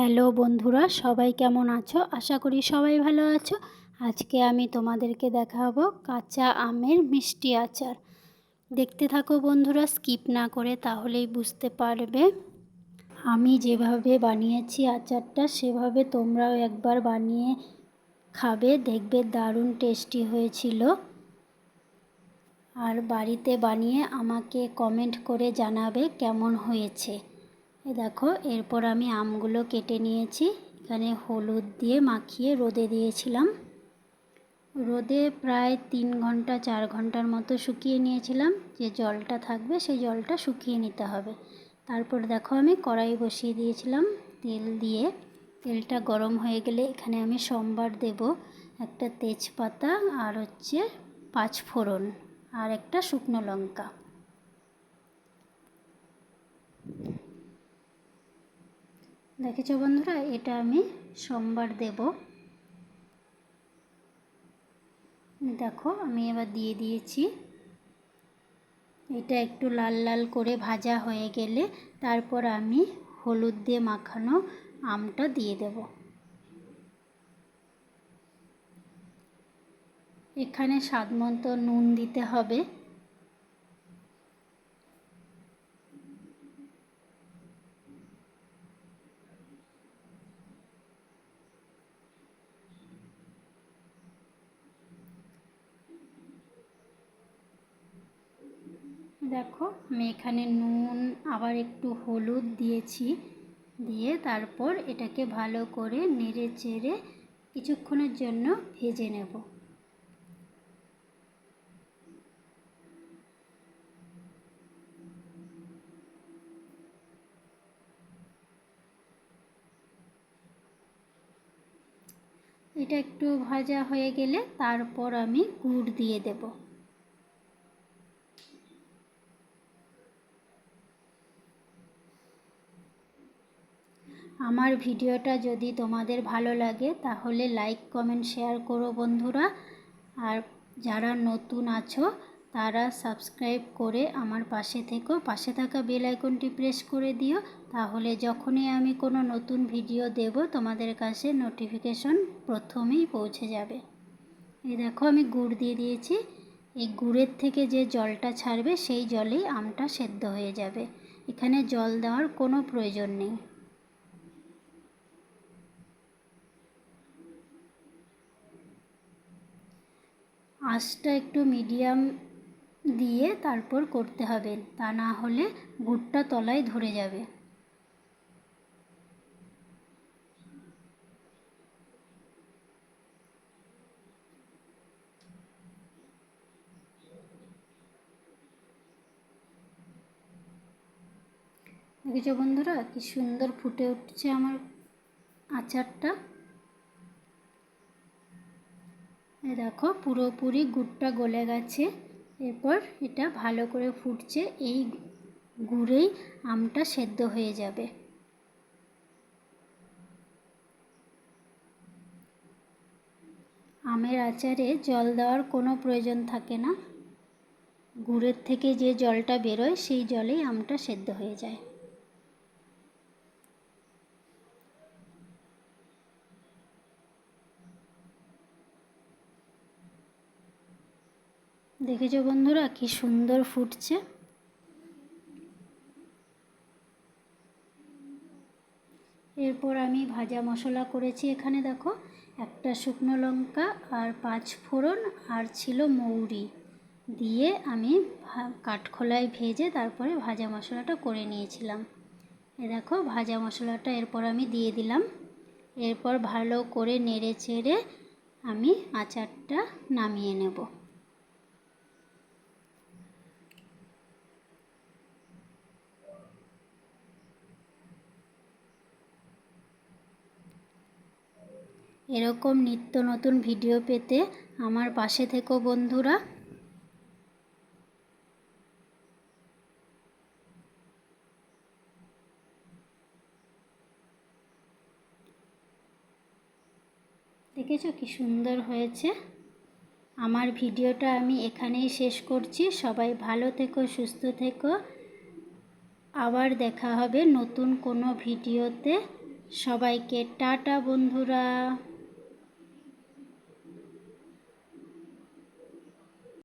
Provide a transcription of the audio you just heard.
Hello বন্ধুরা, সবাই কেমন আছো? আশা করি সবাই ভালো আছো। আজকে আমি তোমাদেরকে দেখাবো কাঁচা আমের মিষ্টি আচার। দেখতে থাকো বন্ধুরা, স্কিপ না করে তাহলেই বুঝতে পারবে। আমি যেভাবে বানিয়েছি আচারটা, সেভাবে তোমরাও একবার বানিয়ে খাবে, দেখবে দারুণ টেস্টি হয়েছিল। আর বাড়িতে বানিয়ে আমাকে কমেন্ট করে জানাবে কেমন হয়েছে। দেখো, এরপর আমি আমগুলো কেটে নিয়েছি। এখানে হলুদ দিয়ে মাখিয়ে রোদে দিয়েছিলাম। রোদে প্রায় তিন ঘণ্টা, চার ঘণ্টার মতো শুকিয়ে নিয়েছিলাম। যে জলটা থাকবে, সেই জলটা শুকিয়ে নিতে হবে। তারপর দেখো, আমি কড়াই বসিয়ে দিয়েছিলাম তেল দিয়ে। তেলটা গরম হয়ে গেলে এখানে আমি সোমবার দেব একটা তেজপাতা আর হচ্ছে পাঁচ ফোড়ন আর একটা শুকনো লঙ্কা। দেখেছ বন্ধুরা, এটা আমি সোমবার দেব। দেখো, আমি এবার দিয়ে দিয়েছি। এটা একটু লাল লাল করে ভাজা হয়ে গেলে তারপর আমি হলুদ দিয়ে মাখানো আমটা দিয়ে দেব। এখানে স্বাদ মতো নুন দিতে হবে। দেখো, আমি এখানে নুন, আবার একটু হলুদ দিয়েছি, দিয়ে তারপর এটাকে ভালো করে নেড়ে চেড়ে কিছুক্ষণের জন্য ভেজে নেব। এটা একটু ভাজা হয়ে গেলে তারপর আমি গুড় দিয়ে দেবো। আমার ভিডিওটা যদি তোমাদের ভালো লাগে, তাহলে লাইক কমেন্ট শেয়ার করো বন্ধুরা। আর যারা নতুন আছো, তারা সাবস্ক্রাইব করে আমার পাশে থেকো। পাশে থাকা বেল আইকনটি প্রেস করে দিও, তাহলে যখনই আমি কোনো নতুন ভিডিও দেব, তোমাদের কাছে নোটিফিকেশন প্রথমেই পৌঁছে যাবে। এই দেখো আমি গুড় দিয়ে দিয়েছি। এই গুড়ের থেকে যে জলটা ছাড়বে, সেই জলেই আমটা সেদ্ধ হয়ে যাবে। এখানে জল দেওয়ার কোনো প্রয়োজন নেই। আঁচটা একটু মিডিয়াম দিয়ে তারপর করতে হবে, তা না হলে গুড়টা তলায় ধরে যাবে। দেখেছ বন্ধুরা, কি সুন্দর ফুটে উঠছে আমার আচারটা। দেখো পুরোপুরি গুড়টা গলে গেছে। এরপর এটা ভালো করে ফুটছে, এই গুড়েই আমটা সেদ্ধ হয়ে যাবে। আমের আচারে জল দেওয়ার কোনো প্রয়োজন থাকে না। গুড়ের থেকে যে জলটা বেরোয়, সেই জলেই আমটা সেদ্ধ হয়ে যায়। দেখেছ বন্ধুরা কি সুন্দর ফুটছে? এরপর আমি ভাজা মশলা করেছি এখানে, দেখো, একটা শুকনো লঙ্কা আর পাঁচ ফোড়ন আর ছিল মৌরি দিয়ে আমি কাঠখোলায় ভেজে তারপরে ভাজা মশলাটা করে নিয়েছিলাম। এ দেখো, ভাজা মশলাটা এরপর আমি দিয়ে দিলাম। এরপর ভালো করে নেড়ে চেড়ে আমি আচারটা নামিয়ে নেব। এরকম নিত্য নতুন ভিডিও পেতে আমার পাশে থেকো বন্ধুরা। দেখেছ কি সুন্দর হয়েছে? আমার ভিডিওটা আমি এখানেই শেষ করছি। সবাই ভালো থেকো, সুস্থ থেকো। আবার দেখা হবে নতুন কোনো ভিডিওতে। সবাইকে টাটা বন্ধুরা।